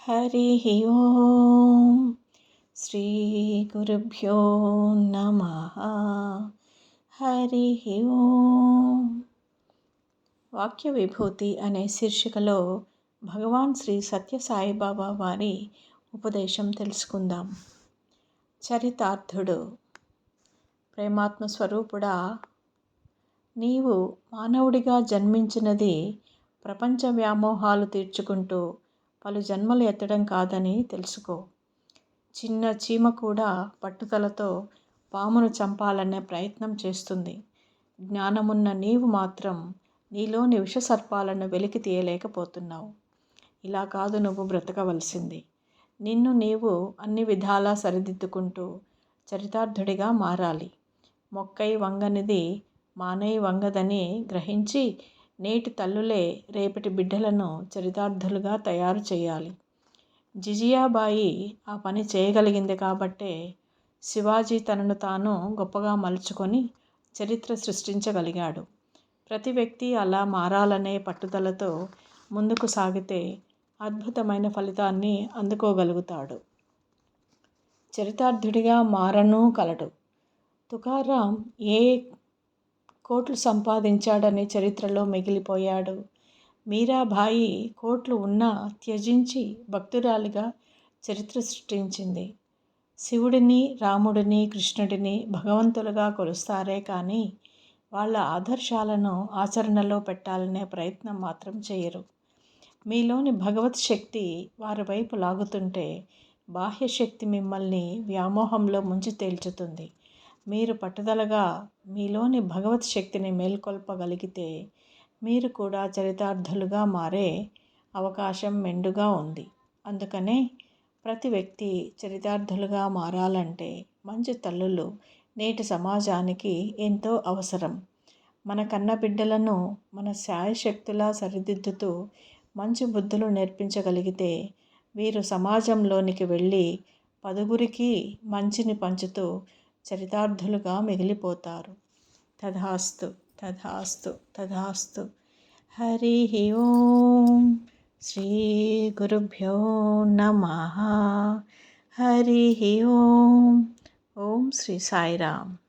హరి ఓం శ్రీ గురుభ్యో నమ. హరి ఓం. వాక్య విభూతి అనే శీర్షికలో భగవాన్ శ్రీ సత్యసాయిబాబా వారి ఉపదేశం తెలుసుకుందాం. చరితార్థుడు. ప్రేమాత్మ స్వరూపుడా నీవు మానవుడిగా జన్మించినది ప్రపంచ వ్యామోహాలు తీర్చుకుంటూ పలు జన్మలు ఎత్తడం కాదని తెలుసుకో. చిన్న చీమ కూడా పట్టుదలతో పామును చంపాలనే ప్రయత్నం చేస్తుంది. జ్ఞానమున్న నీవు మాత్రం నీలోని విషసర్పాలను వెలికి తీయలేకపోతున్నావు. ఇలా కాదు నువ్వు బ్రతకవలసింది. నిన్ను నీవు అన్ని విధాలా సరిదిద్దుకుంటూ చరితార్థుడిగా మారాలి. మొక్కై వంగనిది మానై వంగదని గ్రహించి నేటి తల్లులే రేపటి బిడ్డలను చరితార్థులుగా తయారు చేయాలి. జిజియాబాయి ఆ పని చేయగలిగింది కాబట్టే శివాజీ తనను తాను గొప్పగా మలుచుకొని చరిత్ర సృష్టించగలిగాడు. ప్రతి వ్యక్తి అలా మారాలనే పట్టుదలతో ముందుకు సాగితే అద్భుతమైన ఫలితాన్ని అందుకోగలుగుతాడు. చరితార్థుడిగా మారను కలడు. తుకారాం ఏ కోట్లు సంపాదించాడని చరిత్రలో మిగిలిపోయాడు. మీరాబాయి కోట్లు ఉన్నా త్యజించి భక్తురాలిగా చరిత్ర సృష్టించింది. శివుడిని రాముడిని కృష్ణుడిని భగవంతులుగా కొలుస్తారే కానీ వాళ్ళ ఆదర్శాలను ఆచరణలో పెట్టాలనే ప్రయత్నం మాత్రం చేయరు. మీలోని భగవత్ శక్తి వారి వైపు లాగుతుంటే బాహ్య శక్తి మిమ్మల్ని వ్యామోహంలో ముంచి తేల్చుతుంది. మీరు పట్టుదలగా మీలోని భగవత్ శక్తిని మేల్కొల్పగలిగితే మీరు కూడా చరితార్థులుగా మారే అవకాశం మెండుగా ఉంది. అందుకనే ప్రతి వ్యక్తి చరితార్థులుగా మారాలంటే మంచి తల్లులు నేటి సమాజానికి ఎంతో అవసరం. మన కన్న బిడ్డలను మన శాయశక్తులా సరిదిద్దుతూ మంచి బుద్ధులు నేర్పించగలిగితే వీరు సమాజంలోనికి వెళ్ళి పదుగురికి మంచిని పంచుతూ చరితార్థులుగా మిగిలిపోతారు. తథాస్తు తథాస్తు తథాస్తు. హరి ఓం. శ్రీ గురుభ్యో నమ. హరి ఓం. ఓం శ్రీ సాయిరామ్.